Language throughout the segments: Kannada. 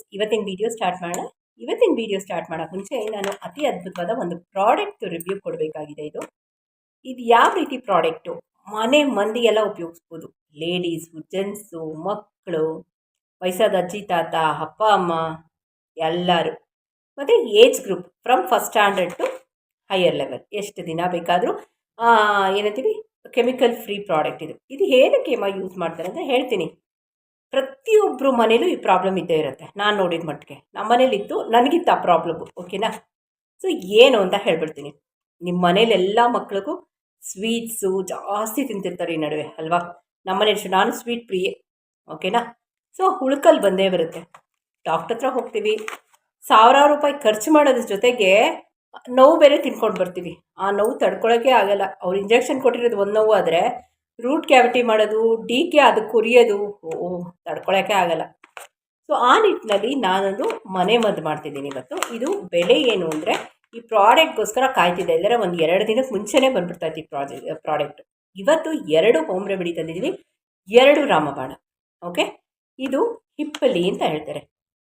ಫ್ರೆಂಡ್ಸ್ ಇವತ್ತಿನ ವಿಡಿಯೋ ಸ್ಟಾರ್ಟ್ ಮಾಡೋಣ. ಇವತ್ತಿನ ವಿಡಿಯೋ ಸ್ಟಾರ್ಟ್ ಮಾಡೋಕ್ಕೆ ಮುಂಚೆ ನಾನು ಅತಿ ಅದ್ಭುತವಾದ ಒಂದು ಪ್ರಾಡಕ್ಟ್ ರಿವ್ಯೂ ಕೊಡಬೇಕಾಗಿದೆ ಇದು. ಇದು ಯಾವ ರೀತಿ ಪ್ರಾಡಕ್ಟು ಮನೆ ಮಂದಿ ಎಲ್ಲ ಉಪಯೋಗಿಸ್ಬೋದು. ಲೇಡೀಸು ಜೆಂಟ್ಸು ಮಕ್ಕಳು, ವಯಸ್ಸಾದ ಅಜ್ಜಿ, ತಾತ, ಅಪ್ಪ, ಅಮ್ಮ, ಎಲ್ಲರೂ. ಮತ್ತು age group from first standard to higher level ಎಷ್ಟು ದಿನ ಬೇಕಾದರೂ ಏನಂತೀವಿ? ಕೆಮಿಕಲ್ ಫ್ರೀ ಪ್ರಾಡಕ್ಟ್ ಇದು. ಇದು ಏನಕ್ಕೆ ಅಮ್ಮ ಯೂಸ್ ಮಾಡ್ತಾರೆ ಅಂತ ಹೇಳ್ತೀನಿ. ಪ್ರತಿಯೊಬ್ಬರು ಮನೇಲೂ ಈ ಪ್ರಾಬ್ಲಮ್ ಇದ್ದೇ ಇರುತ್ತೆ. ನಾನು ನೋಡಿದ ಮಟ್ಟಿಗೆ. ನಮ್ಮ ಮನೇಲಿತ್ತು ನನಗಿತ್ತು ಆ ಪ್ರಾಬ್ಲಮ್ಮು ಓಕೆನಾ ಸೊ ಏನು ಅಂತ ಹೇಳ್ಬಿಡ್ತೀನಿ. ನಿಮ್ಮ ಮನೇಲಿ ಎಲ್ಲ ಮಕ್ಳಿಗೂ ಸ್ವೀಟ್ಸು ಜಾಸ್ತಿ ತಿಂತಿರ್ತಾರೆ ಈ ನಡುವೆ, ಅಲ್ವಾ? ನಮ್ಮ ಮನೇಲಿ ನಾನು ಸ್ವೀಟ್ ಪ್ರಿಯೆ ಓಕೆನಾ ಸೊ ಹುಳ್ಕಲ್ಲಿ ಬಂದೇ ಬರುತ್ತೆ. ಡಾಕ್ಟರ್ ಹತ್ರ ಹೋಗ್ತೀವಿ. ಸಾವಿರಾರು ರೂಪಾಯಿ ಖರ್ಚು ಮಾಡೋದ್ರ ಜೊತೆಗೆ ನೋವು ಬೇರೆ ತಿನ್ಕೊಂಡು ಬರ್ತೀವಿ. ಆ ನೋವು ತಡ್ಕೊಳ್ಳೋಕ್ಕೆ ಆಗಲ್ಲ. ಅವ್ರು ಇಂಜೆಕ್ಷನ್ ಕೊಟ್ಟಿರೋದು ಒಂದು ನೋವು ಆದರೆ ರೂಟ್ ಕ್ಯಾವಿಟಿ ಮಾಡೋದು ಕೆ ಅದಕ್ಕೆ ಕುರಿಯೋದು, ಓ, ತಡ್ಕೊಳಕ್ಕೆ ಆಗಲ್ಲ. ಸೊ ಆ ನಿಟ್ಟಿನಲ್ಲಿ ನಾನೊಂದು ಮನೆ ಮದ್ದು ಮಾಡ್ತಿದ್ದೀನಿ ಇವತ್ತು. ಇದು ಬೆಲೆ ಏನು ಅಂದರೆ, ಈ ಪ್ರಾಡಕ್ಟ್ಗೋಸ್ಕರ ಕಾಯ್ತಿದ್ದೆ. ಇಲ್ಲದ್ರೆ ಒಂದು ಎರಡು ದಿನಕ್ಕೆ ಮುಂಚೆನೇ ಬಂದ್ಬಿಡ್ತಾ ಇತ್ತು ಈ ಪ್ರಾಜೆಕ್ಟ್ ಪ್ರಾಡಕ್ಟ್. ಇವತ್ತು ಎರಡು ಹೋಮ್ ರೆಮಿಡಿ ತಂದಿದ್ದೀನಿ. ಎರಡು ರಾಮಬಾಣ. ಓಕೆ? ಇದು ಹಿಪ್ಪಲಿ ಅಂತ ಹೇಳ್ತಾರೆ.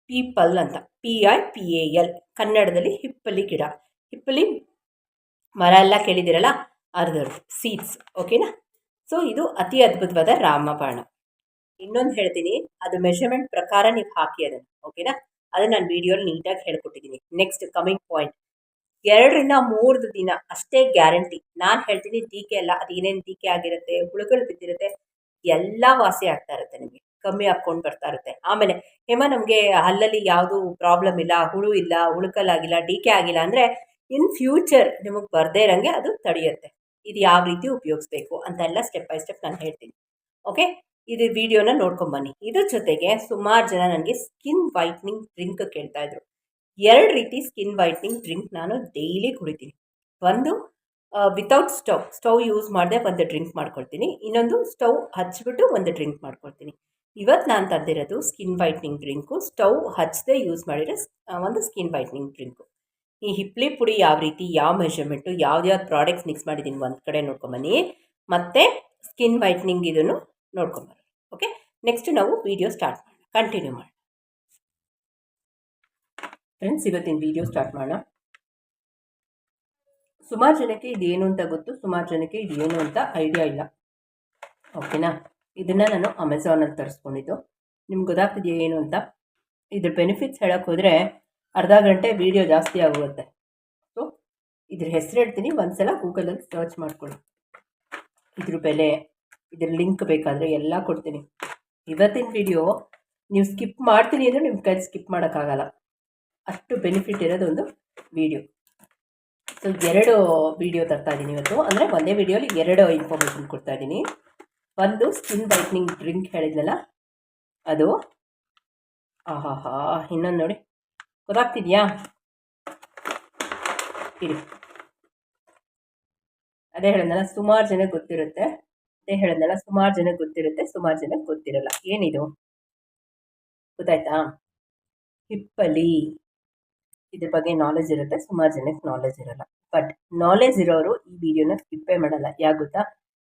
ಪೀಪಲ್ ಅಂತ. P I P A L. ಕನ್ನಡದಲ್ಲಿ ಹಿಪ್ಪಲಿ ಗಿಡ. ಹಿಪ್ಪಲಿ ಮರ ಎಲ್ಲ ಕೇಳಿದ್ದೀರಲ್ಲ? ಅರ್ಧರ್ದು ಸೀಡ್ಸ್. ಓಕೆನಾ? ಸೊ ಇದು ಅತಿ ಅದ್ಭುತವಾದ ರಾಮಬಾಣ. ಇನ್ನೊಂದು ಹೇಳ್ತೀನಿ, ಅದು ಮೆಷರ್ಮೆಂಟ್ ಪ್ರಕಾರ ನೀವು ಹಾಕಿ ಅದನ್ನು ಓಕೆನಾ ಅದನ್ನ ನಾನು ವೀಡಿಯೋಲಿ ನೀಟಾಗಿ ಹೇಳ್ಕೊಟ್ಟಿದ್ದೀನಿ ನೆಕ್ಸ್ಟ್ ಕಮಿಂಗ್ ಪಾಯಿಂಟ್ ಎರಡರಿಂದ ಮೂರು ದಿನ, ಅಷ್ಟೇ ಗ್ಯಾರಂಟಿ ನಾನು ಹೇಳ್ತೀನಿ ಟೀಕೆ ಅಲ್ಲ, ಅದು ಏನೇನು ಟೀಕೆ ಆಗಿರುತ್ತೆ, ಹುಳುಗಳು ಬಿದ್ದಿರುತ್ತೆ, ಎಲ್ಲ ವಾಸಿ ಆಗ್ತಾ ಇರುತ್ತೆ ನಿಮಗೆ. ಕಮ್ಮಿ ಹಾಕ್ಕೊಂಡು ಬರ್ತಾ ಇರುತ್ತೆ. ಆಮೇಲೆ, ಹೇಮ, ನಮಗೆ ಹಲ್ಲಲ್ಲಿ ಯಾವುದು ಪ್ರಾಬ್ಲಮ್ ಇಲ್ಲ, ಹುಳು ಇಲ್ಲ, ಹುಳುಕಲ್ಲಾಗಿಲ್ಲ ಕೆ ಆಗಿಲ್ಲ ಅಂದರೆ ಇನ್ ಫ್ಯೂಚರ್ ನಿಮಗೆ ಬರದೇ ಇರೋಂಗೆ ಅದು ತಡೆಯುತ್ತೆ. ಇದು ಯಾವ ರೀತಿ ಉಪಯೋಗಿಸ್ಬೇಕು ಅಂತೆಲ್ಲ ಸ್ಟೆಪ್ ಬೈ ಸ್ಟೆಪ್ ನಾನು ಹೇಳ್ತೀನಿ. ಓಕೆ ಇದು ವಿಡಿಯೋನ ನೋಡ್ಕೊಂಬನ್ನಿ ಇದ್ರ ಜೊತೆಗೆ ಸುಮಾರು ಜನ ನನಗೆ ಸ್ಕಿನ್ ವೈಟ್ನಿಂಗ್ ಡ್ರಿಂಕ್ ಕೇಳ್ತಾ ಇದ್ರು. ಎರಡು ರೀತಿ ಸ್ಕಿನ್ ವೈಟ್ನಿಂಗ್ ಡ್ರಿಂಕ್ ನಾನು ಡೈಲಿ ಕುಡಿತೀನಿ. ಒಂದು ವಿತೌಟ್ ಸ್ಟವ್ ಸ್ಟವ್ ಯೂಸ್ ಮಾಡದೆ ಒಂದು ಡ್ರಿಂಕ್ ಮಾಡ್ಕೊಳ್ತೀನಿ. ಇನ್ನೊಂದು ಸ್ಟವ್ ಹಚ್ಚಿಬಿಟ್ಟು ಒಂದು ಡ್ರಿಂಕ್ ಮಾಡ್ಕೊಳ್ತೀನಿ. ಇವತ್ತು ನಾನು ತಂದಿರೋದು ಸ್ಕಿನ್ ವೈಟ್ನಿಂಗ್ ಡ್ರಿಂಕು ಸ್ಟವ್ ಹಚ್ಚದೆ ಯೂಸ್ ಮಾಡಿರೋ ಒಂದು ಸ್ಕಿನ್ ವೈಟ್ನಿಂಗ್ ಡ್ರಿಂಕು ಈ ಹಿಪ್ಲಿ ಪುಡಿ ಯಾವ ರೀತಿ, ಯಾವ ಮೆಷರ್ಮೆಂಟು ಯಾವ್ದು ಪ್ರಾಡಕ್ಟ್ಸ್ ಮಿಕ್ಸ್ ಮಾಡಿದ್ದೀನಿ ಒಂದು ಕಡೆ ನೋಡ್ಕೊಂಬನ್ನಿ. ಮತ್ತು ಸ್ಕಿನ್ ವೈಟ್ನಿಂಗ್ ಇದನ್ನು ನೋಡ್ಕೊಂಬರ ಓಕೆ ನೆಕ್ಸ್ಟ್ ನಾವು ವಿಡಿಯೋ ಸ್ಟಾರ್ಟ್ ಮಾಡೋಣ. ಕಂಟಿನ್ಯೂ ಮಾಡಿ ಫ್ರೆಂಡ್ಸ್ ಇವತ್ತಿನ ವಿಡಿಯೋ ಸ್ಟಾರ್ಟ್ ಮಾಡೋಣ. ಸುಮಾರು ಜನಕ್ಕೆ ಇದೇನು ಅಂತ ಗೊತ್ತು? ಸುಮಾರು ಜನಕ್ಕೆ ಇದೇನು ಅಂತ ಐಡಿಯಾ ಇಲ್ಲ. ಓಕೆನಾ ಇದನ್ನು ನಾನು ಅಮೆಝಾನಲ್ಲಿ ತರಿಸ್ಕೊಂಡಿದ್ದು. ನಿಮ್ಗೆ ಗೊತ್ತಾಗ್ತಿದೆಯಾ ಏನು ಅಂತ? ಇದ್ರ ಬೆನಿಫಿಟ್ಸ್ ಹೇಳೋಕ್ಕೆ ಹೋದರೆ ಅರ್ಧ ಗಂಟೆ ವೀಡಿಯೋ ಜಾಸ್ತಿ ಆಗುತ್ತೆ. ಸೊ ಇದ್ರ ಹೆಸರು ಹೇಳ್ತೀನಿ. ಒಂದು ಸಲ ಗೂಗಲಲ್ಲಿ ಸರ್ಚ್ ಮಾಡ್ಕೊಳ್ಳಿ. ಇದ್ರ ಬೆಲೆ, ಇದ್ರ ಲಿಂಕ್ ಬೇಕಾದರೆ ಎಲ್ಲ ಕೊಡ್ತೀನಿ. ಇವತ್ತಿನ ವಿಡಿಯೋ ನೀವು ಸ್ಕಿಪ್ ಮಾಡ್ತೀನಿ ಅಂದರೆ ನಿಮ್ಮ ಕೈ ಸ್ಕಿಪ್ ಮಾಡೋಕ್ಕಾಗಲ್ಲ. ಅಷ್ಟು ಬೆನಿಫಿಟ್ ಇರೋದು ಒಂದು ವಿಡಿಯೋ ಸೊ ಎರಡು ವಿಡಿಯೋ ತರ್ತಾ ಇದ್ದೀನಿ ಇವತ್ತು. ಅಂದರೆ ಒಂದೇ ವಿಡಿಯೋಲಿ ಎರಡು ಇನ್ಫಾರ್ಮೇಷನ್ ಕೊಡ್ತಾ ಇದ್ದೀನಿ. ಒಂದು ಸ್ಕಿನ್ ವೈಟ್ನಿಂಗ್ ಡ್ರಿಂಕ್ ಹೇಳಿದ್ನಲ್ಲ? ಅದು ಆಹಾ ಇನ್ನೊಂದು ನೋಡಿ. ಗೊತ್ತಾಗ್ತಿದ್ಯಾ ಇರಿ. ಅದೇ ಹೇಳಿದ್ನಲ್ಲ, ಸುಮಾರು ಜನಕ್ಕೆ ಗೊತ್ತಿರುತ್ತೆ. ಅದೇ ಹೇಳಿದ್ನಲ್ಲ, ಸುಮಾರು ಜನಕ್ಕೆ ಗೊತ್ತಿರುತ್ತೆ, ಸುಮಾರು ಜನಕ್ಕೆ ಗೊತ್ತಿರಲ್ಲ. ಏನಿದು? ಗೊತ್ತಾಯ್ತಾ? ಹಿಪ್ಪಲಿ. ಇದ್ರ ಬಗ್ಗೆ ನಾಲೆಜ್ ಇರುತ್ತೆ, ಸುಮಾರು ಜನಕ್ಕೆ ನಾಲೆಜ್ ಇರಲ್ಲ. ಬಟ್ ನಾಲೆಜ್ ಇರೋರು ಈ ವಿಡಿಯೋನ ಸ್ಕಿಪ್ಪೇ ಮಾಡಲ್ಲ. ಯಾಕೆ ಗೊತ್ತಾ?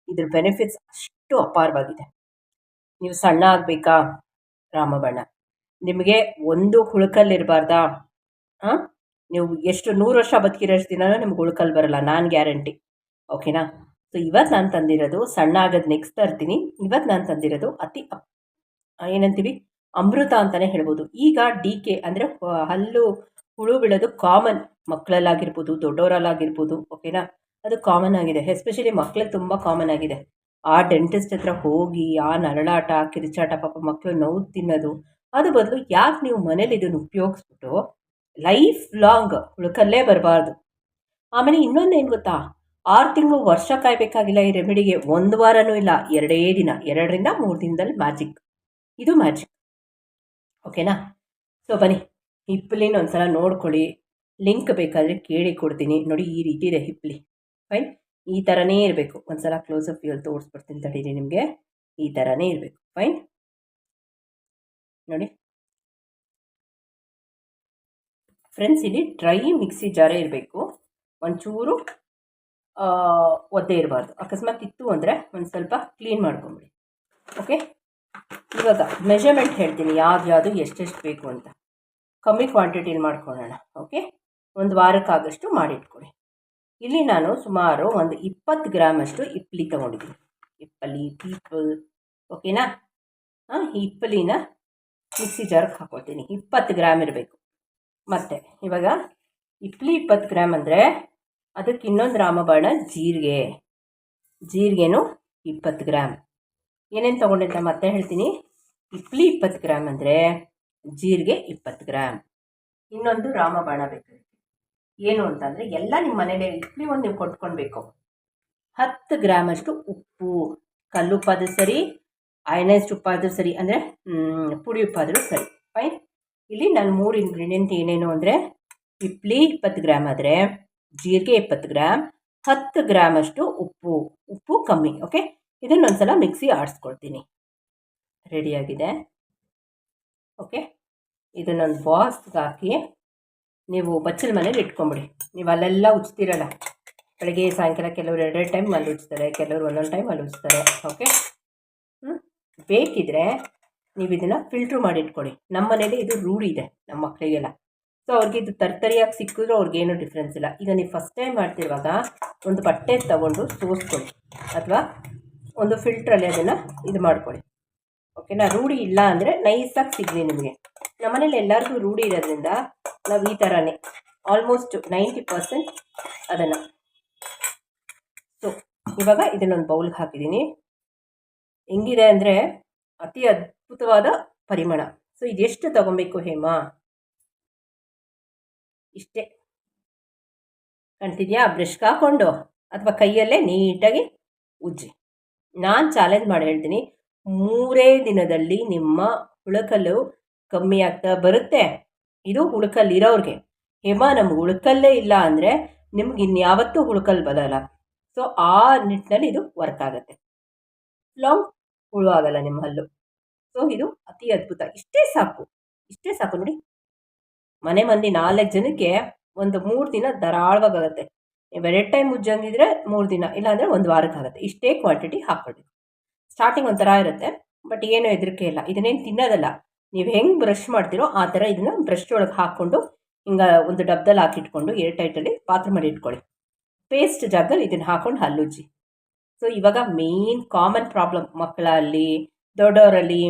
ಇದ್ರ ಬೆನಿಫಿಟ್ಸ್ ಅಷ್ಟು ಅಪಾರವಾಗಿದೆ. ನೀವು ಸಣ್ಣ ಆಗಬೇಕಾ? ರಾಮಬಣ್ಣ. ನಿಮಗೆ ಒಂದು ಹುಳುಕಲ್ಲಿರಬಾರ್ದಾ ಹಾಂ? ನೀವು ಎಷ್ಟು ನೂರು ವರ್ಷ ಬದುಕಿರೋಷ್ಟು ದಿನ ನಿಮ್ಗೆ ಹುಳುಕಲ್ ಬರಲ್ಲ, ನಾನು ಗ್ಯಾರಂಟಿ. ಓಕೆನಾ? ಸೊ ಇವತ್ತು ನಾನು ತಂದಿರೋದು ಸಣ್ಣ ಆಗೋದು ನೆಕ್ಸ್ಟ್ ತರ್ತೀನಿ ಇವತ್ತು ನಾನು ತಂದಿರೋದು ಅತಿ ಏನಂತೀವಿ? ಅಮೃತ ಅಂತಲೇ ಹೇಳ್ಬೋದು. ಈಗ ಡಿ ಕೆ ಅಂದರೆ ಹಲ್ಲು, ಹುಳು ಬೀಳೋದು ಕಾಮನ್ ಮಕ್ಕಳಲ್ಲಾಗಿರ್ಬೋದು ದೊಡ್ಡವರಲ್ಲಾಗಿರ್ಬೋದು ಓಕೆನಾ? ಅದು ಕಾಮನ್ ಆಗಿದೆ. ಎಸ್ಪೆಷಲಿ ಮಕ್ಕಳಿಗೆ ತುಂಬ ಕಾಮನ್ ಆಗಿದೆ. ಆ ಡೆಂಟಿಸ್ಟ್ ಹತ್ರ ಹೋಗಿ, ಆ ನರಳಾಟ, ಕಿರಿಚಾಟ ಪಾಪ ಮಕ್ಕಳು ನೋವು ತಿನ್ನೋದು. ಅದು ಬದಲು ಯಾಕೆ ನೀವು ಮನೇಲಿ ಇದನ್ನು ಉಪಯೋಗಿಸ್ಬಿಟ್ಟು ಲೈಫ್ ಲಾಂಗ್ ಹುಳುಕಲ್ಲೇ ಬರಬಾರ್ದು. ಆಮೇಲೆ ಇನ್ನೊಂದು ಏನು ಗೊತ್ತಾ? ಆರು ತಿಂಗಳು ವರ್ಷ ಕಾಯಬೇಕಾಗಿಲ್ಲ ಈ ರೆಮಿಡಿಗೆ. ಒಂದು ವಾರನೂ ಇಲ್ಲ. ಎರಡೇ ದಿನ. ಎರಡರಿಂದ ಮೂರು ದಿನದಲ್ಲಿ ಮ್ಯಾಜಿಕ್. ಇದು ಮ್ಯಾಜಿಕ್. ಓಕೆನಾ? ಸೊ, ಬನ್ನಿ. ಹಿಪ್ಪಲಿನ ಒಂದು ಸಲ ನೋಡ್ಕೊಳ್ಳಿ. ಲಿಂಕ್ ಬೇಕಾದರೆ ಕೇಳಿ ಕೊಡ್ತೀನಿ. ನೋಡಿ, ಈ ರೀತಿ ಇದೆ ಹಿಪ್ಪಲಿ ಫೈನ್? ಈ ಥರನೇ ಇರಬೇಕು. ಒಂದು ಸಲ ಅಪ್ ವ್ಯೂಲ್ಲಿ ತೋರಿಸ್ಬಿಡ್ತೀನಿ ತಡೀರಿ ನಿಮಗೆ. ಈ ಥರನೇ ಇರಬೇಕು. ಫೈನ್? ನೋಡಿ. ಫ್ರೆಂಡ್ಸ್ ಇಲ್ಲಿ ಡ್ರೈ ಮಿಕ್ಸಿ ಜಾರೇ ಇರಬೇಕು. ಒಂಚೂರು ಒದ್ದೆ ಇರಬಾರ್ದು. ಅಕಸ್ಮಾತ್ ಇತ್ತು ಅಂದರೆ ಒಂದು ಸ್ವಲ್ಪ ಕ್ಲೀನ್ ಮಾಡ್ಕೊಂಬಿಡಿ. ಓಕೆ ಇವಾಗ ಮೆಷರ್ಮೆಂಟ್ ಹೇಳ್ತೀನಿ. ಯಾವ್ದು ಯಾವುದು, ಎಷ್ಟೆಷ್ಟು ಬೇಕು ಅಂತ. ಕಮ್ಮಿ ಕ್ವಾಂಟಿಟಿಲಿ ಮಾಡ್ಕೊಳ್ಳೋಣ. ಓಕೆ ಒಂದು ವಾರಕ್ಕಾಗಷ್ಟು ಮಾಡಿಟ್ಕೊಳ್ಳಿ. ಇಲ್ಲಿ ನಾನು ಸುಮಾರು ಒಂದು ಇಪ್ಪತ್ತು ಗ್ರಾಮಷ್ಟು ಇಪ್ಪಲಿ ತೊಗೊಂಡಿದ್ದೀನಿ. ಇಪ್ಪಲಿ, ಪೀಪಲ್. ಓಕೆನಾ ಹಾಂ ಇಪ್ಪಲಿನ ಮಿಕ್ಸಿ ಜಾರ್ಗೆ ಹಾಕ್ಕೊಳ್ತೀನಿ ಇಪ್ಪತ್ತು ಗ್ರಾಮ್ ಇರಬೇಕು. ಮತ್ತು ಇವಾಗ ಇಪ್ಲಿ ಇಪ್ಪತ್ತು ಗ್ರಾಮ್ ಅಂದರೆ ಅದಕ್ಕೆ ಇನ್ನೊಂದು ರಾಮಬಾಣ ಜೀರಿಗೆ. ಜೀರಿಗೆನೂ ಇಪ್ಪತ್ತು ಗ್ರಾಮ್. ಏನೇನು ತೊಗೊಂಡಿದ್ದ ಮತ್ತೆ ಹೇಳ್ತೀನಿ. ಇಪ್ಲಿ ಇಪ್ಪತ್ತು ಗ್ರಾಮ್ ಅಂದರೆ ಜೀರಿಗೆ ಇಪ್ಪತ್ತು ಗ್ರಾಮ್. ಇನ್ನೊಂದು ರಾಮಬಾಣ ಬೇಕು ಏನು ಅಂತಂದರೆ ಎಲ್ಲ ನಿಮ್ಮ ಮನೇಲಿ ಇಡ್ಲಿ ಒಂದು ನೀವು ಕೊಟ್ಕೊಳ್ಬೇಕು. ಹತ್ತು ಗ್ರಾಮಷ್ಟು ಉಪ್ಪು. ಕಲ್ಲುಪ್ಪಾದರೂ ಸರಿ ಅಯನೈಸ್ಡ್ ಉಪ್ಪಾದರೂ ಸರಿ ಅಂದರೆ ಪುಡಿ ಉಪ್ಪಾದರೂ ಸರಿ. ಫೈನ್ ಇಲ್ಲಿ ನಾನು ಮೂರು ಇಂಗ್ರೀಡಿಯೆಂಟ್ ಏನೇನು ಅಂದರೆ ಹಿಪ್ಲಿ ಇಪ್ಪತ್ತು ಗ್ರಾಮ್ ಆದರೆ, ಜೀರಿಗೆ ಇಪ್ಪತ್ತು ಗ್ರಾಮ್ ಹತ್ತು ಗ್ರಾಮಷ್ಟು ಉಪ್ಪು ಉಪ್ಪು ಕಮ್ಮಿ ಓಕೆ ಇದನ್ನೊಂದು ಸಲ ಮಿಕ್ಸಿ ಆಡಿಸ್ಕೊಳ್ತೀನಿ. ರೆಡಿಯಾಗಿದೆ ಓಕೆ ಇದನ್ನೊಂದು ಬಾಸ್ಗೆ ಹಾಕಿ, ನೀವು ಬಚ್ಚಲ ಮನೇಲಿ ಇಟ್ಕೊಂಬಿಡಿ. ನೀವು ಅಲ್ಲೆಲ್ಲ ಉಚ್ಚತಿರಲ್ಲ ಬೆಳಗ್ಗೆ, ಸಾಯಂಕಾಲ ಕೆಲವರು ಎರಡೆರಡು ಟೈಮ್ ಅಲ್ಲಿ ಉಜ್ತಾರೆ, ಕೆಲವರು ಒಂದೊಂದು ಟೈಮ್ ಅಲ್ಲಿ ಉಜ್ತಾರೆ ಓಕೆ ಬೇಕಿದ್ರೆ ನೀವು ಇದನ್ನು ಫಿಲ್ಟ್ರ್ ಮಾಡಿ ಇಟ್ಕೊಳ್ಳಿ ನಮ್ಮ ಮನೇಲಿ ಇದು ರೂಢಿ ಇದೆ ನಮ್ಮ ಮಕ್ಕಳಿಗೆಲ್ಲ ಸೊ ಅವ್ರಿಗೆ ಇದು ತರ್ತರಿಯಾಗಿ ಸಿಕ್ಕಿದ್ರೂ ಅವ್ರಿಗೇನು ಡಿಫ್ರೆನ್ಸ್ ಇಲ್ಲ. ಈಗ ನೀವು ಫಸ್ಟ್ ಟೈಮ್ ಮಾಡ್ತಿರುವಾಗ ಒಂದು ಬಟ್ಟೆ ತಗೊಂಡು ಸೋಸ್ಕೊಳ್ಳಿ. ಅಥವಾ ಒಂದು ಫಿಲ್ಟ್ರಲ್ಲಿ ಅದನ್ನು ಇದು ಮಾಡ್ಕೊಳ್ಳಿ. ಓಕೆನಾ ರೂಢಿ ಇಲ್ಲ ಅಂದರೆ ನೈಸಾಗಿ ಸಿಗಲಿ ನಿಮಗೆ. ನಮ್ಮನೇಲಿ ಎಲ್ಲರಿಗೂ ರೂಢಿ ಇರೋದ್ರಿಂದ ನಾವು ಈ ಥರನೇ ಆಲ್ಮೋಸ್ಟ್ ನೈಂಟಿ ಪರ್ಸೆಂಟ್ ಅದನ್ನು. ಸೊ ಇವಾಗ ಇದನ್ನೊಂದು ಬೌಲ್ಗೆ ಹಾಕಿದ್ದೀನಿ. ಹೆಂಗಿದೆ ಅಂದರೆ ಅತಿ ಅದ್ಭುತವಾದ ಪರಿಮಳ. ಸೊ ಇದೆಷ್ಟು ತಗೊಬೇಕು ಹೇಮಾ? ಇಷ್ಟೇ. ಕಾಣ್ತಿದ್ಯಾ? ಬ್ರಷ್ಗೆ ಹಾಕ್ಕೊಂಡು ಅಥವಾ ಕೈಯಲ್ಲೇ ನೀಟಾಗಿ ಉಜ್ಜಿ. ನಾನು ಚಾಲೆಂಜ್ ಮಾಡಿ ಹೇಳ್ತೀನಿ. ಮೂರೇ ದಿನದಲ್ಲಿ ನಿಮ್ಮ ಹುಳಕಲ್ಲು ಕಮ್ಮಿ ಆಗ್ತಾ ಬರುತ್ತೆ. ಇದು ಹುಳುಕಲ್ಲಿರೋರಿಗೆ ಹೇಮಾ, ನಮ್ಗೆ ಹುಳುಕಲ್ಲೇ ಇಲ್ಲ ಅಂದರೆ ನಿಮ್ಗೆ ಇನ್ಯಾವತ್ತೂ ಹುಳುಕಲ್ ಬರಲ್ಲ. ಸೊ ಆ ನಿಟ್ಟಿನಲ್ಲಿ ಇದು ವರ್ಕ್ ಆಗುತ್ತೆ. ಲಾಂಗ್ ಹುಳು ಆಗಲ್ಲ ನಿಮ್ಮ ಹಲ್ಲು. ಸೊ ಇದು ಅತಿ ಅದ್ಭುತ. ಇಷ್ಟೇ ಸಾಕು. ಇಷ್ಟೇ ಸಾಕು ನೋಡಿ. ಮನೆ ಮಂದಿ ನಾಲ್ಕು ಜನಕ್ಕೆ ಒಂದು ಮೂರು ದಿನ ಧಾರಾಳವಾಗುತ್ತೆ. ನೀವು ಎರಡು ಟೈಮ್ ಉಜ್ಜಂಗಿದ್ರೆ ಮೂರು ದಿನ, ಇಲ್ಲಾಂದರೆ ಒಂದು ವಾರಕ್ಕಾಗುತ್ತೆ. ಇಷ್ಟೇ ಕ್ವಾಂಟಿಟಿ ಹಾಕ್ಕೊಳ್ಳಿ ಸ್ಟಾರ್ಟಿಂಗ್ ಒಂಥರ ಇರುತ್ತೆ ಬಟ್ ಏನೂ ಹೆದರಿಕೆ ಇಲ್ಲ. ಇದನ್ನೇನು ತಿನ್ನೋದಲ್ಲ. ನೀವು ಹೆಂಗೆ ಬ್ರಷ್ ಮಾಡ್ತೀರೋ ಆ ಥರ ಇದನ್ನು ಬ್ರಷ್ ಒಳಗೆ ಹಾಕ್ಕೊಂಡು, ಹಿಂಗೆ ಒಂದು ಡಬ್ದಲ್ಲಿ ಹಾಕಿಟ್ಕೊಂಡು ಏರ್ ಟೈಟಲ್ಲಿ ಪಾತ್ರೆ ಮಾಡಿ ಇಟ್ಕೊಳ್ಳಿ. ಪೇಸ್ಟ್ ಜಾಗದಲ್ಲಿ ಇದನ್ನು ಹಾಕೊಂಡು ಹಲ್ಲುಜ್ಜಿ. ಸೊ ಇವಾಗ ಮೇನ್ ಕಾಮನ್ ಪ್ರಾಬ್ಲಮ್ ಮಕ್ಕಳಲ್ಲಿ, ದೊಡ್ಡವರಲ್ಲಿ,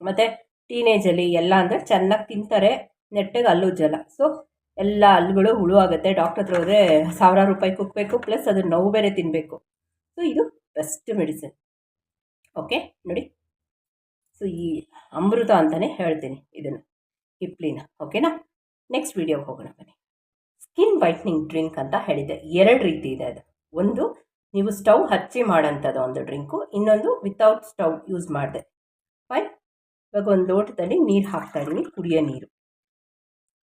ಮತ್ತು ಟೀನೇಜಲ್ಲಿ ಎಲ್ಲ ಅಂದರೆ ಚೆನ್ನಾಗಿ ತಿಂತಾರೆ, ನೆಟ್ಟಗೆ ಹಲ್ಲುಜ್ಜಲ್ಲ ಸೊ ಎಲ್ಲ ಹಲ್ಲುಗಳು ಹುಳು ಆಗುತ್ತೆ. ಡಾಕ್ಟರ್ ಹತ್ರ ಹೋದರೆ ಸಾವಿರಾರು ರೂಪಾಯಿ ಕುಕ್ಬೇಕು ಪ್ಲಸ್ ಅದು ನೋವು ಬೇರೆ ತಿನ್ನಬೇಕು ಸೊ ಇದು ಬೆಸ್ಟ್ ಮೆಡಿಸಿನ್ ಓಕೆ ನೋಡಿ. ಸೊ ಈ ಅಮೃತ ಅಂತಲೇ ಹೇಳ್ತೀನಿ ಇದನ್ನು. ಹಿಪ್ಲಿನ. ಓಕೆನಾ ನೆಕ್ಸ್ಟ್ ವಿಡಿಯೋಗೆ ಹೋಗೋಣ ಬನ್ನಿ. ಸ್ಕಿನ್ ವೈಟ್ನಿಂಗ್ ಡ್ರಿಂಕ್ ಅಂತ ಹೇಳಿದ್ದೆ. ಎರಡು ರೀತಿ ಇದೆ ಅದು. ಒಂದು ನೀವು ಸ್ಟವ್ ಹಚ್ಚಿ ಮಾಡೋಂಥದ್ದು ಒಂದು ಡ್ರಿಂಕು, ಇನ್ನೊಂದು ವಿತೌಟ್ ಸ್ಟವ್ ಯೂಸ್ ಮಾಡಿದೆ. ಫೈನ್ ಇವಾಗ ಒಂದು ಲೋಟದಲ್ಲಿ ನೀರು ಹಾಕ್ತಾ ಇದ್ದೀನಿ, ಕುಡಿಯೋ ನೀರು.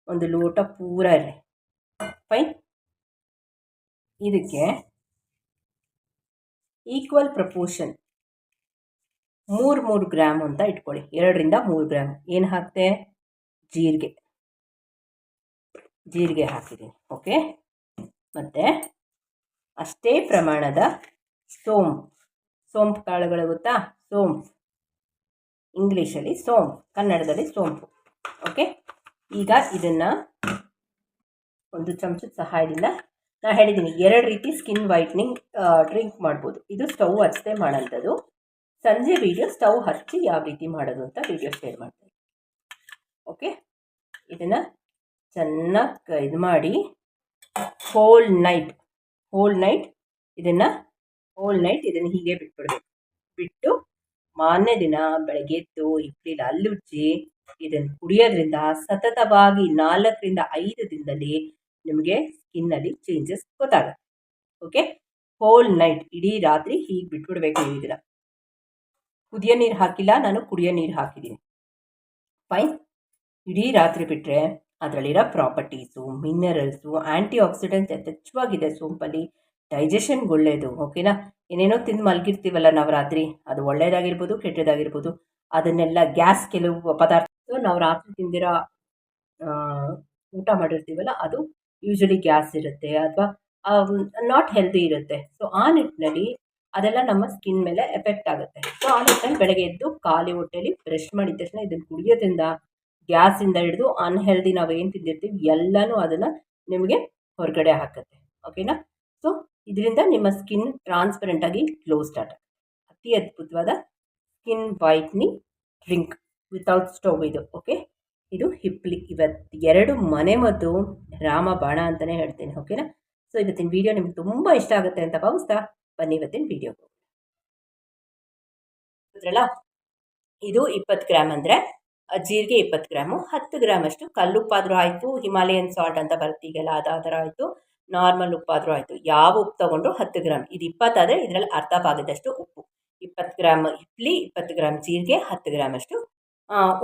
ಒಂದು ಲೋಟ ಪೂರ ಇರಲಿ. ಫೈನ್ ಇದಕ್ಕೆ ಈಕ್ವಲ್ ಪ್ರಪೋರ್ಷನ್ ಮೂರು ಮೂರು ಗ್ರಾಮ್ ಅಂತ ಇಟ್ಕೊಳ್ಳಿ. ಎರಡರಿಂದ ಮೂರು ಗ್ರಾಮ್. ಏನು ಹಾಕ್ತೆ? ಜೀರಿಗೆ. ಜೀರಿಗೆ ಹಾಕಿದ್ದೀನಿ. ಓಕೆ ಮತ್ತು ಅಷ್ಟೇ ಪ್ರಮಾಣದ ಸೋಂಪು ಸೋಂಪು ಕಾಳುಗಳು ಗೊತ್ತಾ? ಸೋಂಪು. ಇಂಗ್ಲೀಷಲ್ಲಿ ಸೋಂಪು, ಕನ್ನಡದಲ್ಲಿ ಸೋಂಪು. ಓಕೆ ಈಗ ಇದನ್ನು ಒಂದು ಚಮಚದ ಸಹಾಯದಿಂದ ನಾನು ಹೇಳಿದ್ದೀನಿ ಎರಡು ರೀತಿ ಸ್ಕಿನ್ ವೈಟ್ನಿಂಗ್ ಡ್ರಿಂಕ್ ಮಾಡ್ಬೋದು. ಇದು ಸ್ಟವ್ ಹಚ್ಚದೆ ಮಾಡೋಂಥದ್ದು. ಸಂಜೆ ವೀಡಿಯೋ ಸ್ಟವ್ ಹಚ್ಚಿ ಯಾವ ರೀತಿ ಮಾಡೋದು ಅಂತ ವೀಡಿಯೋ ಶೇರ್ ಮಾಡ್ತೀನಿ. ಓಕೆ ಇದನ್ನು ಚೆನ್ನಾಗಿ ಇದು ಮಾಡಿ ಹೋಲ್ ನೈಟ್ ಹೋಲ್ ನೈಟ್ ಇದನ್ನು ಹೋಲ್ ನೈಟ್ ಇದನ್ನು ಹೀಗೆ ಬಿಟ್ಬಿಡ್ಬೇಕು. ಬಿಟ್ಟು ಮಾನ್ಯ ದಿನ ಬೆಳಗ್ಗೆ ಎದ್ದು ಹಿಪ್ಪಲಿಲಿ ಅಲ್ಲುಜ್ಜಿ ಇದನ್ನು ಕುಡಿಯೋದ್ರಿಂದ ಸತತವಾಗಿ ನಾಲ್ಕರಿಂದ ಐದು ದಿನದಲ್ಲಿ ನಿಮಗೆ ಸ್ಕಿನ್ನಲ್ಲಿ ಚೇಂಜಸ್ ಗೊತ್ತಾಗುತ್ತೆ. ಓಕೆ ಹೋಲ್ ನೈಟ್ ಇಡೀ ರಾತ್ರಿ ಹೀಗೆ ಬಿಟ್ಬಿಡ್ಬೇಕು ನೀವು ಇದನ್ನು ಕುದಿಯೋ ನೀರು ಹಾಕಿಲ್ಲ, ನಾನು ಕುಡಿಯೋ ನೀರು ಹಾಕಿದ್ದೀನಿ. ಫೈನ್ ಇಡೀ ರಾತ್ರಿ ಬಿಟ್ಟರೆ ಅದರಲ್ಲಿರೋ ಪ್ರಾಪರ್ಟೀಸು, ಮಿನರಲ್ಸು ಆ್ಯಂಟಿ ಆಕ್ಸಿಡೆಂಟ್ಸ್ ಯಥೇಚ್ಛವಾಗಿದೆ ಸೋಂಪಲ್ಲಿ. ಡೈಜೆಷನ್ಗೆ ಒಳ್ಳೆಯದು ಓಕೆನಾ? ಏನೇನೋ ತಿಂದು ಮಲಗಿರ್ತೀವಲ್ಲ ನಾವು ರಾತ್ರಿ ಅದು ಒಳ್ಳೆಯದಾಗಿರ್ಬೋದು ಕೆಟ್ಟದಾಗಿರ್ಬೋದು, ಅದನ್ನೆಲ್ಲ ಗ್ಯಾಸ್ ಕೆಲವು ಪದಾರ್ಥ ನಾವು ರಾತ್ರಿ ತಿಂದಿರೋ ಊಟ ಮಾಡಿರ್ತೀವಲ್ಲ, ಅದು ಯೂಶಲಿ ಗ್ಯಾಸ್ ಇರುತ್ತೆ ಅಥವಾ ನಾಟ್ ಹೆಲ್ದಿ ಇರುತ್ತೆ. ಸೊ, ಆ ನಿಟ್ಟಿನಲ್ಲಿ ಅದೆಲ್ಲ ನಮ್ಮ ಸ್ಕಿನ್ ಮೇಲೆ ಎಫೆಕ್ಟ್ ಆಗುತ್ತೆ. ಸೊ, ಆ ನಿಟ್ಟಿನಲ್ಲಿ ಬೆಳಗ್ಗೆ ಎದ್ದು ಖಾಲಿ ಹೊಟ್ಟೆಯಲ್ಲಿ ಬ್ರಷ್ ಮಾಡಿದ ತಕ್ಷಣ ಇದನ್ನು ಕುಡಿಯೋದ್ರಿಂದ ಗ್ಯಾಸಿಂದ ಹಿಡಿದು ಅನ್ಹೆಲ್ದಿ ನಾವು ಏನು ತಿಂದಿರ್ತೀವಿ, ಎಲ್ಲನೂ ಅದನ್ನು ನಿಮಗೆ ಹೊರಗಡೆ ಹಾಕುತ್ತೆ. ಓಕೆನಾ ಸೊ ಇದರಿಂದ ನಿಮ್ಮ ಸ್ಕಿನ್ ಟ್ರಾನ್ಸ್ಪರೆಂಟಾಗಿ ಗ್ಲೋ ಸ್ಟಾರ್ಟ್ ಅತಿ ಅದ್ಭುತವಾದ skin whitening drink without stove ಇದು ಓಕೆ ಇದು ಹಿಪ್ಲಿ ಇವತ್ತು ಎರಡು ಮನೆ ಮತ್ತು ರಾಮ ಬಾಣ ಅಂತಲೇ ಹೇಳ್ತೀನಿ ಓಕೆನಾ ಸೊ ಇವತ್ತಿನ ವಿಡಿಯೋ ನಿಮ್ಗೆ ತುಂಬ ಇಷ್ಟ ಆಗುತ್ತೆ ಅಂತ ಭಾವಿಸ್ತಾ ಬನ್ನಿ ಇವತ್ತಿನ ವಿಡಿಯೋ ಇದು ಇಪ್ಪತ್ತು ಗ್ರಾಮ್ ಅಂದರೆ ಜೀರಿಗೆ ಇಪ್ಪತ್ತು ಗ್ರಾಮು, ಹತ್ತು ಗ್ರಾಮಷ್ಟು ಕಲ್ಲುಪ್ಪಾದರೂ ಆಯಿತು, ಹಿಮಾಲಯನ್ ಸಾಲ್ಟ್ ಅಂತ ಬರುತ್ತೆ ಈಗೆಲ್ಲ ಅದು ಥರ ಆಯಿತು, ನಾರ್ಮಲ್ ಉಪ್ಪಾದರೂ ಆಯಿತು. ಯಾವ ಉಪ್ಪು ತೊಗೊಂಡ್ರು ಹತ್ತು ಗ್ರಾಮ್. ಇದು ಇಪ್ಪತ್ತಾದರೆ ಇದರಲ್ಲಿ ಅರ್ಧ ಭಾಗದಷ್ಟು ಉಪ್ಪು. ಇಪ್ಪತ್ತು ಗ್ರಾಮ್ ಇಡ್ಲಿ, ಇಪ್ಪತ್ತು ಗ್ರಾಮ್ ಜೀರಿಗೆ, ಹತ್ತು ಗ್ರಾಮಷ್ಟು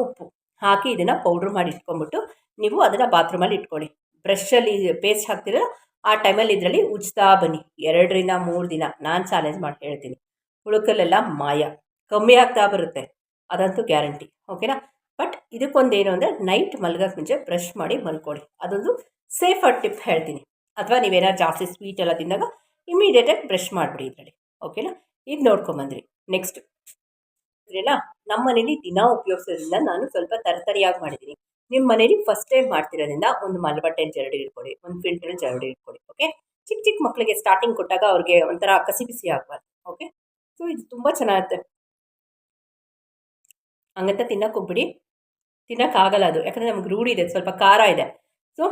ಉಪ್ಪು. ಹಾಕಿ ಇದನ್ನು ಪೌಡ್ರ್ ಮಾಡಿ ಇಟ್ಕೊಂಡ್ಬಿಟ್ಟು ನೀವು ಅದನ್ನು ಬಾತ್ರೂಮಲ್ಲಿ ಇಟ್ಕೊಳ್ಳಿ. ಬ್ರಷಲ್ಲಿ ಪೇಸ್ಟ್ ಹಾಕ್ತಿರೋ ಆ ಟೈಮಲ್ಲಿ ಇದರಲ್ಲಿ ಉಜ್ತಾ ಬನ್ನಿ. ಎರಡರಿಂದ ಮೂರು ದಿನ. ನಾನು ಚಾಲೆಂಜ್ ಮಾಡಿ ಹೇಳ್ತೀನಿ. ಹುಳುಕಲ್ಲೆಲ್ಲ ಮಾಯ. ಕಮ್ಮಿ ಆಗ್ತಾ ಬರುತ್ತೆ. ಅದಂತೂ ಗ್ಯಾರಂಟಿ. ಓಕೆನಾ? ಬಟ್ ಇದಕ್ಕೊಂದೇನು ಅಂದರೆ ನೈಟ್ ಮಲ್ಗೋಕ್ಕೆ ಮುಂಚೆ ಬ್ರಷ್ ಮಾಡಿ ಮಲ್ಕೊಳ್ಳಿ. ಅದೊಂದು ಸೇಫರ್ ಟಿಪ್ ಹೇಳ್ತೀನಿ. ಅಥವಾ ನೀವೇನಾದ್ರು ಜಾಸ್ತಿ ಸ್ವೀಟ್ ಎಲ್ಲ ತಿಂದಾಗ ಇಮಿಡಿಯೇಟಾಗಿ ಬ್ರಷ್ ಮಾಡಿಬಿಡಿ ಇದರಲ್ಲಿ. ಓಕೆನಾ ಇದು ನೋಡ್ಕೊಂಬಂದ್ರಿ. ನೆಕ್ಸ್ಟ್ ಇದ್ರೆಲ್ಲ ನಮ್ಮ ಮನೇಲಿ ದಿನ ಉಪಯೋಗಿಸೋದ್ರಿಂದ ನಾನು ಸ್ವಲ್ಪ ತರತರಿಯಾಗಿ ಮಾಡಿದ್ದೀನಿ ನಿಮ್ಮ ಮನೇಲಿ ಫಸ್ಟ್ ಟೈಮ್ ಮಾಡ್ತಿರೋದ್ರಿಂದ ಒಂದು ಮಲ್ಬಟ್ಟೆ ಜರಡಿ ಇಟ್ಕೊಳ್ಳಿ. ಒಂದು ಫಿಲ್ಟರ್ ಜರಡಿ ಇಟ್ಕೊಳ್ಳಿ. ಓಕೆ ಚಿಕ್ಕ ಚಿಕ್ಕ ಮಕ್ಕಳಿಗೆ ಸ್ಟಾರ್ಟಿಂಗ್ ಕೊಟ್ಟಾಗ ಅವ್ರಿಗೆ ಒಂಥರ ಕಸಿ ಬಿಸಿ ಆಗಬಾರ್ದು. ಓಕೆ ಸೊ ಇದು ತುಂಬ ಚೆನ್ನಾಗಿರುತ್ತೆ ಹಂಗಂತ ತಿನ್ನಕ್ಕೆ ಹೋಗ್ಬಿಡಿ. ತಿನ್ನೋಕ್ಕಾಗಲ್ಲ ಅದು. ಯಾಕಂದರೆ ನಮ್ಗೆ ರೂಢಿ ಇದೆ, ಸ್ವಲ್ಪ ಖಾರ ಇದೆ. ಸೊ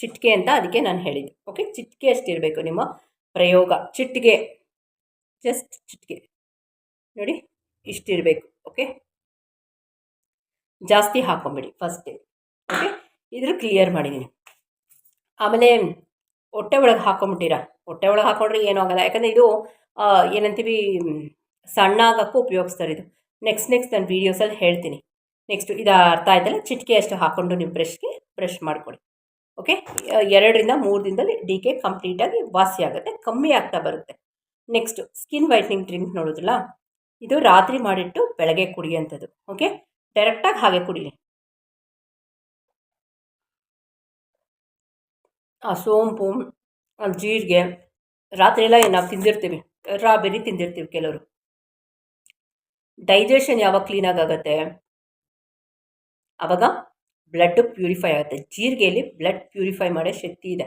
ಚಿಟಿಕೆ ಅಂತ ಅದಕ್ಕೆ ನಾನು ಹೇಳಿದ್ದು. ಓಕೆ ಚಿಟಿಕೆ ಅಷ್ಟಿರಬೇಕು ನಿಮ್ಮ ಪ್ರಯೋಗ? ಚಿಟಿಕೆ ಜಸ್ಟ್ ಚಿಟಿಕೆ ನೋಡಿ, ಇಷ್ಟಿರಬೇಕು. ಓಕೆ ಜಾಸ್ತಿ ಹಾಕೊಂಬಿಡಿ ಫಸ್ಟ್ ಓಕೆ ಇದ್ರ ಕ್ಲಿಯರ್ ಮಾಡಿದ್ದೀನಿ ಆಮೇಲೆ ಹೊಟ್ಟೆ ಒಳಗೆ ಹಾಕೊಂಬಿಟ್ಟಿರ? ಹೊಟ್ಟೆ ಒಳಗೆ ಹಾಕೊಂಡ್ರೆ ಏನೂ ಆಗಲ್ಲ. ಯಾಕಂದರೆ ಇದು ಏನಂತೀವಿ ಸಣ್ಣ ಆಗೋಕ್ಕೂ ಉಪಯೋಗಿಸ್ತಾರೆ ಇದು. ನೆಕ್ಸ್ಟ್ ನೆಕ್ಸ್ಟ್ ನಾನು ವೀಡಿಯೋಸಲ್ಲಿ ಹೇಳ್ತೀನಿ. ನೆಕ್ಸ್ಟ್ ಇದು ಅರ್ಥ ಆಯ್ತಲ್ಲ? ಚಿಟಿಕೆ ಅಷ್ಟು ಹಾಕ್ಕೊಂಡು ನೀವು ಬ್ರಷ್ಗೆ ಬ್ರಷ್ ಮಾಡ್ಕೊಳ್ಳಿ. ಓಕೆ ಎರಡರಿಂದ ಮೂರು ದಿನದಲ್ಲಿ ಡಿ ಕೆ ಕಂಪ್ಲೀಟಾಗಿ ವಾಸಿ ಆಗುತ್ತೆ, ಕಮ್ಮಿ ಆಗ್ತಾ ಬರುತ್ತೆ. ನೆಕ್ಸ್ಟ್ ಸ್ಕಿನ್ ವೈಟ್ನಿಂಗ್ ಡ್ರಿಂಕ್ ನೋಡೋದಿಲ್ಲ ಇದು ರಾತ್ರಿ ಮಾಡಿಟ್ಟು ಬೆಳಗ್ಗೆ ಕುಡಿಯೋಂಥದ್ದು ಓಕೆ ಡೈರೆಕ್ಟಾಗಿ ಹಾಗೆ ಕುಡಿಲಿ. ಆ ಸೋಂಪು ಜೀರಿಗೆ, ರಾತ್ರಿ ಎಲ್ಲ ನಾವು ತಿಂದಿರ್ತೀವಿ? ರಾಬೆರಿ ತಿಂದಿರ್ತೀವಿ ಕೆಲವರು. ಡೈಜೆಷನ್ ಯಾವಾಗ ಕ್ಲೀನಾಗಿ ಆಗುತ್ತೆ? ಆವಾಗ ಬ್ಲಡ್ ಪ್ಯೂರಿಫೈ ಆಗುತ್ತೆ. ಜೀರಿಗೆಯಲ್ಲಿ ಬ್ಲಡ್ ಪ್ಯೂರಿಫೈ ಮಾಡೋ ಶಕ್ತಿ ಇದೆ.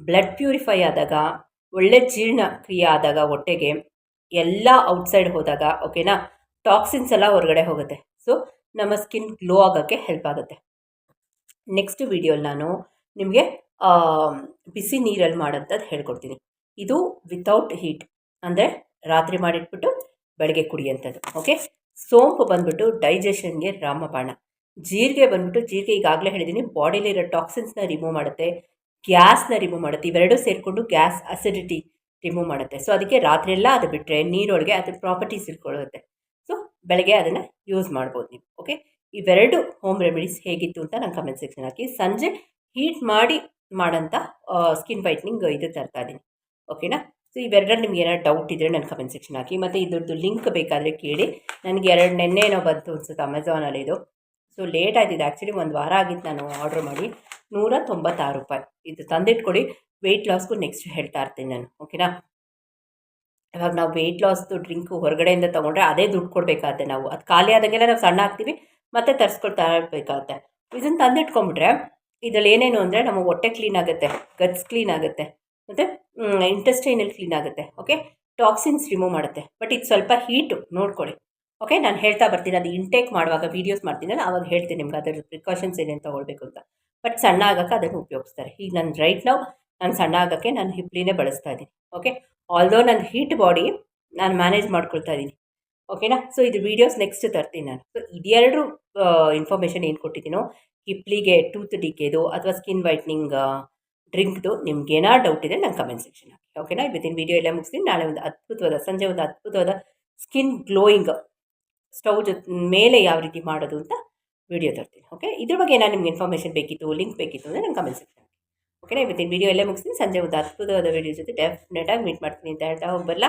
ಬ್ಲಡ್ ಪ್ಯೂರಿಫೈ ಆದಾಗ, ಒಳ್ಳೆ ಜೀರ್ಣ ಕ್ರಿಯೆ ಆದಾಗ ಹೊಟ್ಟೆಗೆ ಎಲ್ಲ ಔಟ್ಸೈಡ್ ಹೋದಾಗ ಓಕೆನಾ ಟಾಕ್ಸಿನ್ಸ್ ಎಲ್ಲ ಹೊರಗಡೆ ಹೋಗುತ್ತೆ. ಸೊ ನಮ್ಮ ಸ್ಕಿನ್ ಗ್ಲೋ ಆಗೋಕ್ಕೆ ಹೆಲ್ಪ್ ಆಗುತ್ತೆ. ನೆಕ್ಸ್ಟ್ ವಿಡಿಯೋಲಿ ನಾನು ನಿಮಗೆ ಬಿಸಿ ನೀರಲ್ಲಿ ಮಾಡೋಂಥದ್ದು ಹೇಳ್ಕೊಡ್ತೀನಿ. ಇದು ವಿತೌಟ್ ಹೀಟ್ ಅಂದರೆ ರಾತ್ರಿ ಮಾಡಿಟ್ಬಿಟ್ಟು ಬೆಳಗ್ಗೆ ಕುಡಿಯೋಂಥದ್ದು ಓಕೆ ಸೋಂಪು ಬಂದ್ಬಿಟ್ಟು ಡೈಜೆಷನ್ಗೆ ರಾಮಬಾಣ. ಜೀರಿಗೆ ಬಂದ್ಬಿಟ್ಟು ಜೀರಿಗೆ ಈಗಾಗಲೇ ಹೇಳಿದ್ದೀನಿ ಬಾಡಿಲಿರೋ ಟಾಕ್ಸಿನ್ಸ್ನ ರಿಮೂವ್ ಮಾಡುತ್ತೆ ಗ್ಯಾಸ್ನ ರಿಮೂವ್ ಮಾಡುತ್ತೆ, ಇವೆರಡೂ ಸೇರಿಕೊಂಡು ಗ್ಯಾಸ್ ಅಸಿಡಿಟಿ ರಿಮೂವ್ ಮಾಡುತ್ತೆ. ಸೊ ಅದಕ್ಕೆ ರಾತ್ರಿ ಎಲ್ಲ ಅದು ಬಿಟ್ಟರೆ ನೀರೊಳಗೆ ಅದ್ರ ಪ್ರಾಪರ್ಟೀಸ್ ಇಟ್ಕೊಳ್ಳುತ್ತೆ. ಸೊ ಬೆಳಗ್ಗೆ ಅದನ್ನು ಯೂಸ್ ಮಾಡ್ಬೋದು ನೀವು ಓಕೆ ಇವೆರಡು ಹೋಮ್ ರೆಮಿಡೀಸ್ ಹೇಗಿತ್ತು ಅಂತ ನಾನು ಕಮೆಂಟ್ ಸೆಕ್ಷನ್ ಹಾಕಿ. ಸಂಜೆ ಹೀಟ್ ಮಾಡಿ ಮಾಡೋಂಥ ಸ್ಕಿನ್ ವೈಟ್ನಿಂಗ್ ಇದು ತರ್ತಾ ಇದ್ದೀನಿ ಓಕೆನಾ ಸೊ ಇವೆರಡರಲ್ಲಿ ನಿಮ್ಗೆ ಏನಾದ್ರು ಡೌಟ್ ಇದ್ದರೆ ನನ್ನ ಕಮೆಂಟ್ ಸೆಕ್ಷನ್ ಹಾಕಿ. ಮತ್ತು ಇದ್ರದ್ದು ಲಿಂಕ್ ಬೇಕಾದರೆ ಕೇಳಿ. ನನಗೆ ಎರಡು ನೆನ್ನೆನೋ ಬಂತು ಅನ್ಸುತ್ತೆ ಅಮೆಝಾನಲ್ಲಿ ಇದು ಸೊ ಲೇಟ್ ಆಯ್ತಿದೆ. ಆ್ಯಕ್ಚುಲಿ ಒಂದು ವಾರ ಆಗಿತ್ತು ನಾನು ಆರ್ಡ್ರ್ ಮಾಡಿ. ನೂರ ತೊಂಬತ್ತಾರು ರೂಪಾಯಿ. ಇದು ತಂದಿಟ್ಕೊಡಿ. ವೆಯ್ಟ್ ಲಾಸ್ಗೂ ನೆಕ್ಸ್ಟ್ ಹೇಳ್ತಾ ಇರ್ತೀನಿ ನಾನು. ಓಕೆನಾ ಇವಾಗ ನಾವು ವೆಯ್ಟ್ ಲಾಸ್ದು ಡ್ರಿಂಕು ಹೊರಗಡೆಯಿಂದ ತೊಗೊಂಡ್ರೆ ಅದೇ ದುಡ್ಡು ಕೊಡಬೇಕಾಗುತ್ತೆ ನಾವು. ಅದು ಖಾಲಿ ಆದಾಗೆಲ್ಲ ನಾವು ಸಣ್ಣ ಹಾಕ್ತೀವಿ, ಮತ್ತೆ ತರಿಸ್ಕೊಳ್ತಾ ಇರಬೇಕಾಗತ್ತೆ. ಇದನ್ನು ತಂದಿಟ್ಕೊಂಡ್ಬಿಟ್ರೆ ಇದರಲ್ಲಿ ಏನೇನು ಅಂದರೆ ನಮ್ಮ ಹೊಟ್ಟೆ ಕ್ಲೀನ್ ಆಗುತ್ತೆ ಗಟ್ಸ್ ಕ್ಲೀನ್ ಆಗುತ್ತೆ, ಮತ್ತು ಇಂಟೆಸ್ಟೈನಲ್ಲಿ ಕ್ಲೀನ್ ಆಗುತ್ತೆ. ಓಕೆ ಟಾಕ್ಸಿನ್ಸ್ ರಿಮೂವ್ ಮಾಡುತ್ತೆ. ಬಟ್ ಇದು ಸ್ವಲ್ಪ ಹೀಟು ನೋಡ್ಕೊಳ್ಳಿ ಓಕೆ ನಾನು ಹೇಳ್ತಾ ಬರ್ತೀನಿ. ಅದು ಇಂಟೇಕ್ ಮಾಡುವಾಗ ವೀಡಿಯೋಸ್ ಮಾಡ್ತೀನಲ್ಲ ಆವಾಗ ಹೇಳ್ತೀನಿ ನಿಮ್ಗೆ ಅದರ ಪ್ರಿಕಾಷನ್ಸ್ ಏನೇನು ತೊಗೊಳ್ಬೇಕು ಅಂತ. ಬಟ್ ಸಣ್ಣ ಆಗೋಕ್ಕೆ ಅದನ್ನು ಉಪಯೋಗಿಸ್ತಾರೆ. ಈಗ ನಾನು ರೈಟ್ ನಾವು ನಾನು ಸಣ್ಣ ಆಗೋಕ್ಕೆ ನಾನು ಹಿಪ್ಲಿನೇ ಬಳಸ್ತಾ ಇದ್ದೀನಿ. ಓಕೆ ಆಲ್ದೋ ನನ್ನ ಹೀಟ್ ಬಾಡಿ ನಾನು ಮ್ಯಾನೇಜ್ ಮಾಡ್ಕೊಳ್ತಾ ಇದ್ದೀನಿ. ಓಕೆನಾ ಸೊ ಇದು ವೀಡಿಯೋಸ್ ನೆಕ್ಸ್ಟ್ ತರ್ತೀನಿ ನಾನು. ಸೊ ಇದೆರಡು ಇನ್ಫಾರ್ಮೇಷನ್ ಏನು ಕೊಟ್ಟಿದ್ದೀನೋ ಹಿಪ್ಲಿಗೆ ಟೂತ್ ಡಿಕೆದು ಅಥವಾ ಸ್ಕಿನ್ ವೈಟ್ನಿಂಗ್ ಡ್ರಿಂಕ್ದು ನಿಮ್ಗೆ ಏನಾರು ಡೌಟ್ ಇದೆ ನಂಗೆ ಕಮೆಂಟ್ ಸೆಕ್ಷನ್ ಹಾಕಿ. ಓಕೆನಾ ಇವತ್ತಿನ ವೀಡಿಯೋ ಎಲ್ಲ ಮುಗಿಸ್ತೀನಿ. ನಾಳೆ ಒಂದು ಅದ್ಭುತವಾದ, ಸಂಜೆ ಒಂದು ಅದ್ಭುತವಾದ ಸ್ಕಿನ್ ಗ್ಲೋಯಿಂಗ್ ಸ್ಟವ್ ಜೊತೆ ಮೇಲೆ ಯಾವ ರೀತಿ ಮಾಡೋದು ಅಂತ ವಿಡಿಯೋ ತರ್ತೀನಿ ಓಕೆ ಇದ್ರ ಬಗ್ಗೆ ಏನಾದ್ರು ನಿಮ್ಗೆ ಇನ್ಫಾರ್ಮೇಷನ್ ಬೇಕಿತ್ತು ಲಿಂಕ್ ಬೇಕಿತ್ತು ಅಂದರೆ ನಂಗೆ ಕಮೆಂಟ್ ಸೆಕ್ಷನ್ ಓಕೆನಾ ಇವತ್ತಿನ ವೀಡಿಯೋ ಎಲ್ಲ ಮುಗಿಸ್ತೀನಿ. ಸಂಜೆ ಒಂದು ಅದ್ಭುತವಾದ ವಿಡಿಯೋ ಜೊತೆ ಡೆಫಿನೆಟಾಗಿ ಮೀಟ್ ಮಾಡ್ತೀನಿ ಅಂತ ಹೇಳ್ತಾ ಹೋಗಿ ಬರಲ್ಲ